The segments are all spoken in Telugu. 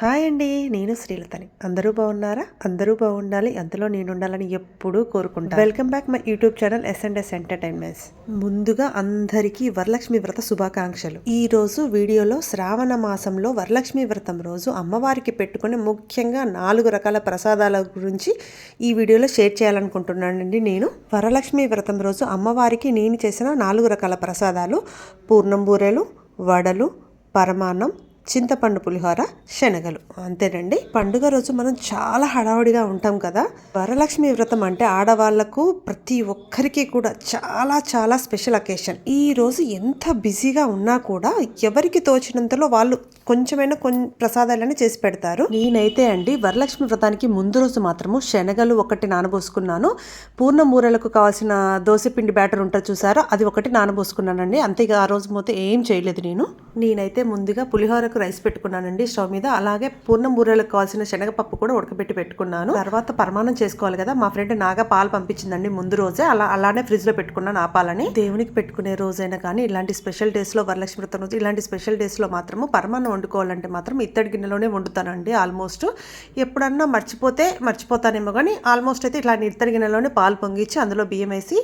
హాయ్ అండి నేను శ్రీలతని. అందరూ బాగున్నారా? అందరూ బాగుండాలి. అందులో నేను ఉండాలని ఎప్పుడూ కోరుకుంటాను. Welcome back my YouTube channel S and S entertainments ముందుగా అందరికీ వరలక్ష్మి వ్రత శుభాకాంక్షలు. ఈ రోజు వీడియోలో శ్రావణ మాసంలో వరలక్ష్మి వ్రతం రోజు అమ్మవారికి పెట్టుకునే ముఖ్యంగా నాలుగు రకాల ప్రసాదాల గురించి ఈ వీడియోలో షేర్ చేయాలనుకుంటున్నానండి నేను. వరలక్ష్మి వ్రతం రోజు అమ్మవారికి నేను చేసిన నాలుగు రకాల ప్రసాదాలు పూర్ణం బూరెలు వడలు పరమాన్నం చింతపండు పులిహోర శనగలు. అంతేనండి. పండుగ రోజు మనం చాలా హడావుడిగా ఉంటాం కదా. వరలక్ష్మి వ్రతం అంటే ఆడవాళ్ళకు ప్రతి ఒక్కరికి కూడా చాలా చాలా స్పెషల్ అకేషన్. ఈ రోజు ఎంత బిజీగా ఉన్నా కూడా ఎవరికి తోచినంతలో వాళ్ళు కొంచెమైనా కొన్ని ప్రసాదాలని చేసి పెడతారు. నేనైతే అండి వరలక్ష్మి వ్రతానికి ముందు రోజు మాత్రము శనగలు ఒకటి నానబోసుకున్నాను. పూర్ణ మూరలకు కావాల్సిన దోశపిండి బ్యాటర్ ఉంటుంది చూసారా అది ఒకటి నానబోసుకున్నానండి. అంతే ఆ రోజు మొత్తం ఏం చేయలేదు నేను. నేనైతే ముందుగా పులిహోరకు రైస్ పెట్టుకున్నానండి స్టవ్ మీద. అలాగే పూర్ణం బూరెలకు కావాల్సిన శనగపప్పు కూడా ఉడకబెట్టి పెట్టుకున్నాను. తర్వాత పరమాణం చేసుకోవాలి కదా. మా ఫ్రెండ్ నాగా పాలు పంపించిందండి ముందు రోజే. అలా అలానే ఫ్రిడ్జ్లో పెట్టుకున్నాను ఆ పాలని. దేవునికి పెట్టుకునే రోజైనా కానీ ఇలాంటి స్పెషల్ డేస్లో వరలక్ష్మి వ్రతం రోజు ఇలాంటి స్పెషల్ డేస్లో మాత్రము పరమాన్నం వండుకోవాలంటే మాత్రం ఇత్తడి గిన్నెలోనే వండుతానండి ఆల్మోస్ట్. ఎప్పుడన్నా మర్చిపోతే మర్చిపోతానేమో కానీ ఆల్మోస్ట్ అయితే ఇట్లా ఇత్తడి గిన్నెలోనే పాలు పొంగించి అందులో బియ్యం వేసి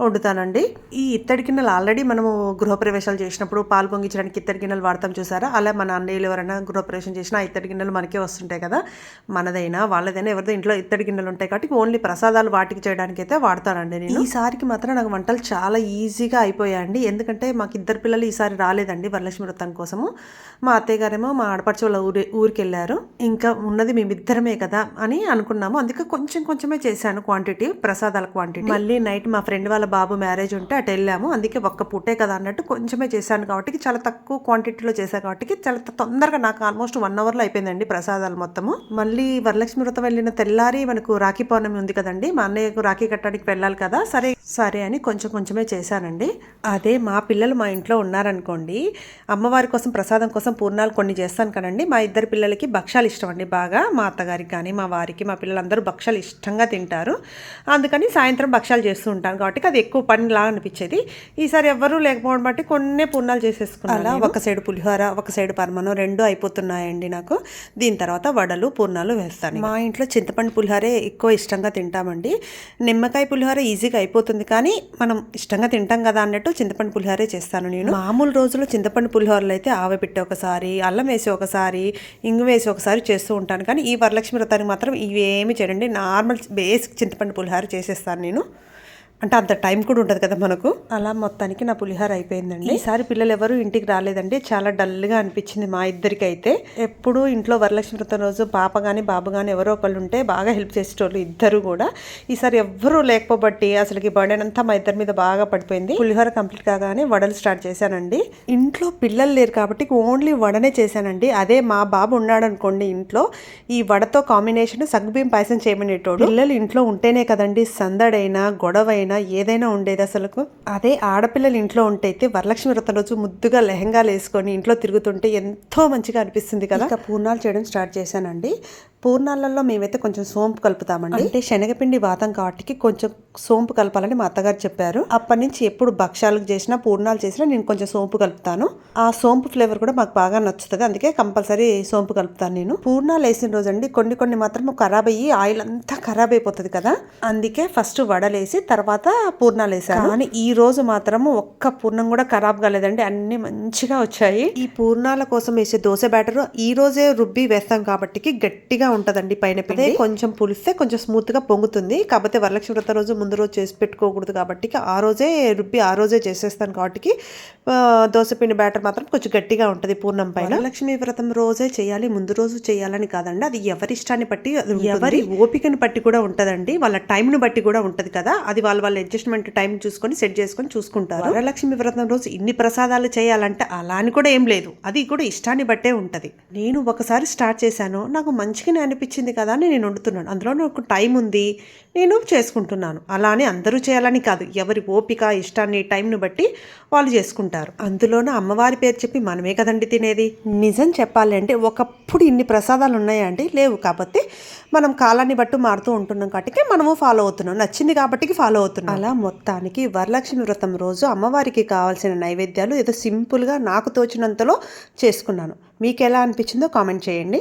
వండుతానండి. ఈ ఇత్తడి గిన్నెలు ఆల్రెడీ మనము గృహప్రవేశాలు చేసినప్పుడు పాలు పొంగించడానికి ఇత్తడి గిన్నెలు వాడతాం చూసారా? అలా మన అన్నయ్యలు ఎవరైనా గృహప్రవేశం చేసినా ఇత్తడి గిన్నెలు మనకే వస్తుంటాయి కదా? మనదైనా వాళ్ళదైనా ఎవరిదో ఇంట్లో ఇత్తడి గిన్నెలు ఉంటాయి కాబట్టి ఓన్లీ ప్రసాదాలు వాటికి చేయడానికి అయితే వాడతానండి నేను. ఈసారికి మాత్రం నాకు వంటలు చాలా ఈజీగా అయిపోయాయండి. ఎందుకంటే మాకు ఇద్దరు పిల్లలు ఈసారి రాలేదండి వరలక్ష్మి వ్రతం కోసము. మా అత్తయ్య గారేమో మా ఆడపడుచు వాళ్ళ ఊరి ఊరికి వెళ్ళారు ఇంకా ఉన్నది మేమిద్దరమే కదా అని అనుకున్నాము. అందుకే కొంచెం కొంచెమే చేశాను క్వాంటిటీ ప్రసాదాల క్వాంటిటీ. మళ్ళీ నైట్ మా ఫ్రెండ్ వాళ్ళ బాబు మ్యారేజ్ ఉంటే అటు వెళ్ళాము. అందుకే ఒక్క పూటే కదా అన్నట్టు కొంచెమే చేశాను కాబట్టి చాలా తక్కువ క్వాంటిటీలో చేశాను కాబట్టి చాలా తొందరగా నాకు ఆల్మోస్ట్ వన్ అవర్లో అయిపోయిందండి ప్రసాదాలు మొత్తము. మళ్ళీ వరలక్ష్మి వ్రతం వెళ్ళిన తెల్లారి మనకు రాఖీ పౌర్ణమి ఉంది కదండి మా అన్నయ్యకు రాఖీ కట్టడానికి వెళ్ళాలి కదా సరే సరే అని కొంచెం కొంచెమే చేశానండి. అదే మా పిల్లలు మా ఇంట్లో ఉన్నారనుకోండి అమ్మవారి కోసం ప్రసాదం కోసం పూర్ణాలు కొన్ని చేస్తాను కదండి మా ఇద్దరు పిల్లలకి భక్షాలు ఇష్టం అండి బాగా మా అత్తగారికి కానీ మా వారికి మా పిల్లలందరూ భక్షాలు ఇష్టంగా తింటారు. అందుకని సాయంత్రం భక్షాలు చేస్తూ ఉంటాను కాబట్టి అది ఎక్కువ పనిలా అనిపించేది. ఈసారి ఎవ్వరూ లేకపోవడం బట్టి కొన్ని పూర్ణాలు చేసేసుకున్నాను అలా ఒక సైడ్ పులిహోర ఒక సైడ్ పరమనం రెండు అయిపోతున్నాయండి నాకు. దీని తర్వాత వడలు పూర్ణాలు వేస్తాను మా ఇంట్లో చింతపండు పులిహోరే ఎక్కువ ఇష్టంగా తింటామండి. నిమ్మకాయ పులిహోర ఈజీగా అయిపోతుంది కానీ మనం ఇష్టంగా తింటాం కదా అన్నట్టు చింతపండు పులిహోరే చేస్తాను నేను. మామూలు రోజుల్లో చింతపండు పులిహోరలు అయితే ఆవపెట్టి ఒకసారి అల్లం వేసి ఒకసారి ఇంగు వేసి ఒకసారి చేస్తూ ఉంటాను. కానీ ఈ వరలక్ష్మి వ్రతానికి మాత్రం ఇవేమి చేయండి నార్మల్ బేసిక్ చింతపండు పులిహోర చేసేస్తాను నేను. అంటే అంత టైం కూడా ఉంటుంది కదా మనకు. అలా మొత్తానికి నా పులిహోర అయిపోయిందండి. ఈసారి పిల్లలు ఎవరు ఇంటికి రాలేదండి. చాలా డల్గా అనిపించింది మా ఇద్దరికి అయితే ఎప్పుడు ఇంట్లో వరలక్ష్మి వ్రతం రోజు పాప కానీ బాబు కానీ ఎవరో ఒకళ్ళు ఉంటే బాగా హెల్ప్ చేసేటోళ్ళు ఇద్దరు కూడా. ఈసారి ఎవ్వరూ లేకపోబట్టి అసలుకి బర్డెన్ అంతా మా ఇద్దరి మీద బాగా పడిపోయింది. పులిహోర కంప్లీట్ కాగానే వడలు స్టార్ట్ చేశానండి. ఇంట్లో పిల్లలు లేరు కాబట్టి ఓన్లీ వడనే చేశానండి. అదే మా బాబు ఉన్నాడు అనుకోండి ఇంట్లో ఈ వడతో కాంబినేషన్ సగ్గుబియ్యం పాయసం చేయమనేటోడు. పిల్లలు ఇంట్లో ఉంటేనే కదండి సందడైనా గొడవైనా ఏదైనా ఉండేది అసలుకు. అదే ఆడపిల్లలు ఇంట్లో ఉంటే అయితే వరలక్ష్మి వ్రతం రోజు ముద్దుగా లెహంగాలు వేసుకొని ఇంట్లో తిరుగుతుంటే ఎంతో మంచిగా అనిపిస్తుంది కదా. పూర్ణాలు చేయడం స్టార్ట్ చేశానండి. పూర్ణాలలో మేమైతే కొంచెం సోంపు కలుపుతామండి. అంటే శనగపిండి వాతం కాబట్టి కొంచెం సోంపు కలపాలని మా అత్తగారు చెప్పారు. అప్పటి నుంచి ఎప్పుడు భక్ష్యాలకు చేసినా పూర్ణాలు చేసినా నేను కొంచెం సోంపు కలుపుతాను. ఆ సోంపు ఫ్లేవర్ కూడా మాకు బాగా నచ్చుతుంది. అందుకే కంపల్సరీ సోంపు కలుపుతాను నేను. పూర్ణాలు వేసిన రోజు అండి కొన్ని కొన్ని మాత్రం ఖరాబ్ అయ్యి ఆయిల్ అంతా ఖరాబ్ అయిపోతుంది కదా. అందుకే ఫస్ట్ వడలేసి తర్వాత పూర్ణాలు వేసాను. కానీ ఈ రోజు మాత్రము ఒక్క పూర్ణం కూడా ఖరాబ్ కాలేదండి. అన్ని మంచిగా వచ్చాయి. ఈ పూర్ణాల కోసం వేసే దోశ బ్యాటర్ ఈ రోజే రుబ్బి వేస్తాం కాబట్టి గట్టిగా ఉంటదండి పైన పిండి. కొంచెం పులిస్తే కొంచెం స్మూత్గా పొంగుతుంది. కాకపోతే వరలక్ష్మి వ్రత రోజు ముందు రోజు చేసి పెట్టుకోకూడదు కాబట్టి ఆ రోజే రుబ్బి ఆ రోజే చేసేస్తాను కాబట్టి దోశ పిండి బ్యాటర్ మాత్రం కొంచెం గట్టిగా ఉంటది పూర్ణం పైన. లక్ష్మీ వ్రతం రోజే చేయాలి ముందు రోజు చేయాలని కాదండి. అది ఎవరి ఇష్టాన్ని బట్టి. ఎవరి ఓపికని బట్టి కూడా ఉంటదండి. వాళ్ళ టైం ను బట్టి కూడా ఉంటది కదా. అది వాళ్ళ వాళ్ళ అడ్జస్ట్మెంట్ టైం చూసుకొని సెట్ చేసుకొని చూసుకుంటారు. వరలక్ష్మి వ్రతం రోజు ఇన్ని ప్రసాదాలు చేయాలంటే అలా అని కూడా ఏం లేదు. అది కూడా ఇష్టాన్ని బట్టే ఉంటది. నేను ఒకసారి స్టార్ట్ చేశాను. నాకు మంచిగానే అనిపించింది కదా అని నేను వండుతున్నాను. అందులో నాకు టైం ఉంది నేను చేసుకుంటున్నాను. అలా అని అందరూ చేయాలని కాదు. ఎవరి ఓపిక ఇష్టాన్ని టైంను బట్టి వాళ్ళు చేసుకుంటారు. అందులోనూ అమ్మవారి పేరు చెప్పి మనమే కదండి తినేది? నిజం చెప్పాలి అంటే ఒకప్పుడు ఇన్ని ప్రసాదాలు ఉన్నాయా అండి లేవు. కాబట్టి మనం కాలాన్ని బట్టి మారుతూ ఉంటున్నాం కాబట్టి మనము ఫాలో అవుతున్నాం. నచ్చింది కాబట్టి ఫాలో అవుతున్నాం. అలా మొత్తానికి వరలక్ష్మి వ్రతం రోజు అమ్మవారికి కావాల్సిన నైవేద్యాలు ఏదో సింపుల్గా నాకు తోచినంతలో చేసుకున్నాను. మీకు ఎలా అనిపించిందో కామెంట్ చేయండి.